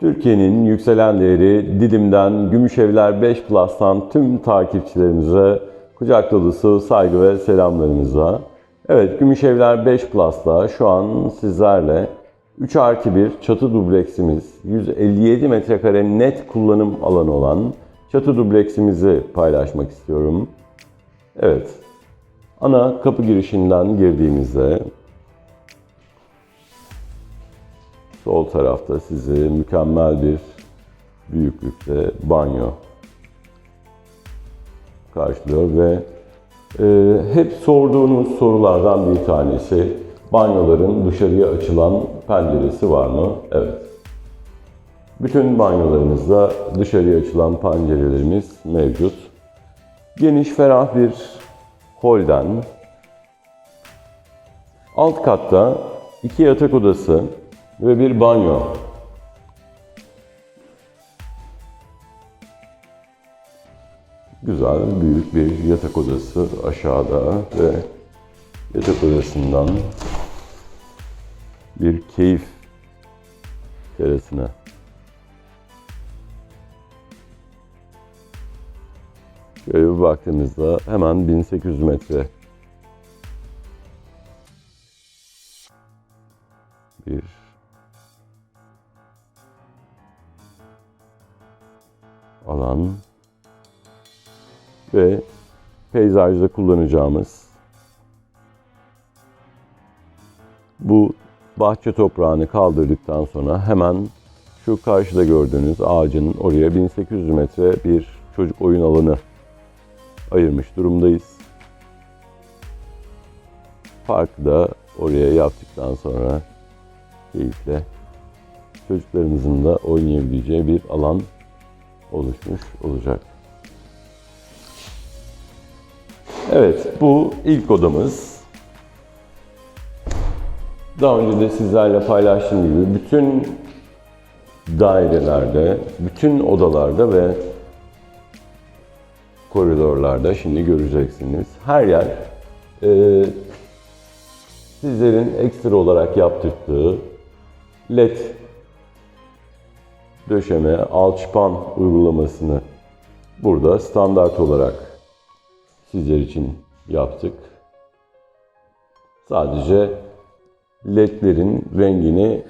Türkiye'nin yükselen değeri Didim'den Gümüşevler 5 Plus'tan tüm takipçilerimize kucak dolusu saygı ve selamlarımızla. Evet Gümüşevler 5 Plus'ta şu an sizlerle 3 artı 1 çatı dubleksimiz, 157 metrekare net kullanım alanı olan çatı dubleksimizi paylaşmak istiyorum. Evet, ana kapı girişinden girdiğimizde Sol tarafta sizi mükemmel bir büyüklükte banyo karşılıyor ve e, hep sorduğunuz sorulardan bir tanesi banyoların dışarıya açılan penceresi var mı? Evet. Bütün banyolarımızda dışarıya açılan pencerelerimiz mevcut. Geniş, ferah bir holden alt katta iki yatak odası ve bir banyo. Güzel, büyük bir yatak odası aşağıda ve yatak odasından bir keyif terasına. Şöyle bir baktığımızda hemen 1800 metre alan ve peyzajda kullanacağımız bu bahçe toprağını kaldırdıktan sonra hemen şu karşıda gördüğünüz ağacın oraya 1800 metre bir çocuk oyun alanı ayırmış durumdayız. Parkı da oraya yaptıktan sonra keyifle çocuklarımızın da oynayabileceği bir alan oluşmuş olacak. Evet, bu ilk odamız. Daha önce de sizlerle paylaştığım gibi bütün dairelerde, bütün odalarda ve koridorlarda şimdi göreceksiniz. Her yer e, sizlerin ekstra olarak yaptırdığı LED döşeme, alçıpan uygulamasını burada standart olarak sizler için yaptık. Sadece ledlerin rengini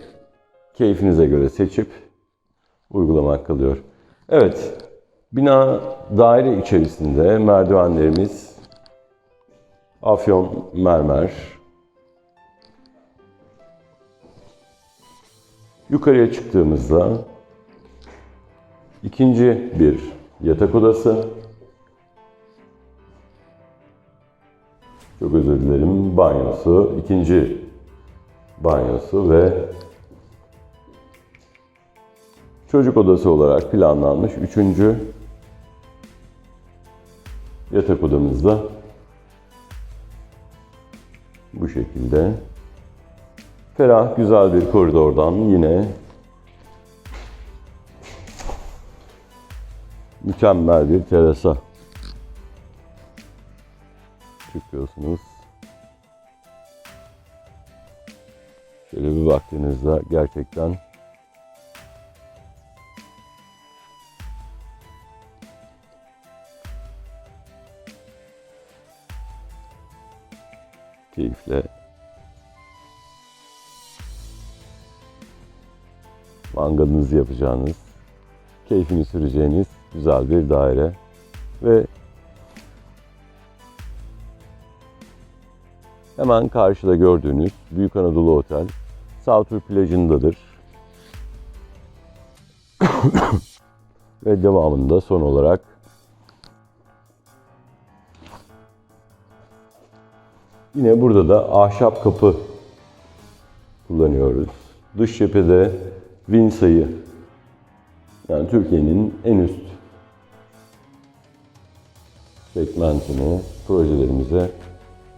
keyfinize göre seçip uygulamak kalıyor. Evet, bina daire içerisinde merdivenlerimiz afyon mermer. Yukarıya çıktığımızda ikinci bir yatak odası. Çok özür dilerim. Banyosu, ikinci banyosu ve çocuk odası olarak planlanmış üçüncü yatak odamızda bu şekilde ferah güzel bir koridordan yine mükemmel bir terasa çıkıyorsunuz. Şöyle bir baktığınızda gerçekten keyifle mangalınızı yapacağınız, keyfini süreceğiniz güzel bir daire ve hemen karşıda gördüğünüz Büyük Anadolu Otel Saltur plajındadır. ve devamında son olarak yine burada da ahşap kapı kullanıyoruz. Dış cephede Vinsa'yı yani Türkiye'nin en üst segmentini projelerimize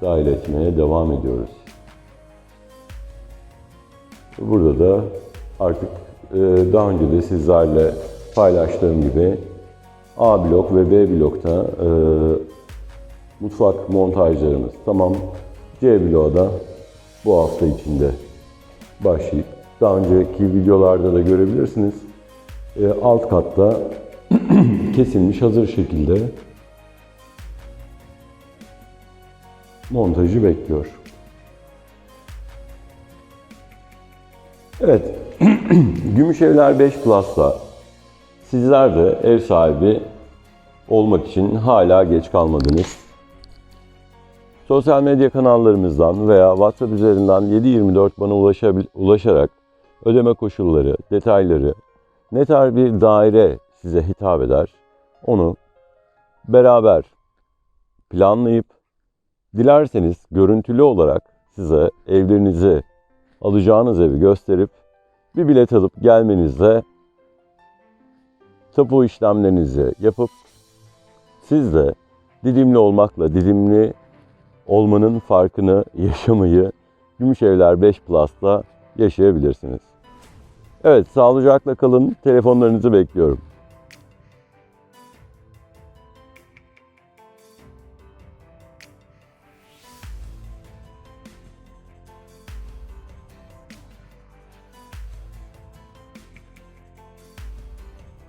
dahil etmeye devam ediyoruz. Burada da artık e, daha önce de sizlerle paylaştığım gibi A blok ve B blokta e, mutfak montajlarımız tamam. C bloğa da bu hafta içinde başlayıp daha önceki videolarda da görebilirsiniz. e, alt katta kesilmiş hazır şekilde montajı bekliyor. Evet, Gümüşevler 5 Plus'ta sizler de ev sahibi olmak için hala geç kalmadınız. Sosyal medya kanallarımızdan veya WhatsApp üzerinden 7/24 bana ulaşabil- ulaşarak ödeme koşulları, detayları, ne tarz bir daire size hitap eder onu beraber planlayıp dilerseniz görüntülü olarak size evlerinizi alacağınız evi gösterip bir bilet alıp gelmenizde tapu işlemlerinizi yapıp siz de Didimli olmakla Didimli olmanın farkını yaşamayı Gümüşevler 5 Plus'ta yaşayabilirsiniz. Evet, sağlıcakla kalın. Telefonlarınızı bekliyorum.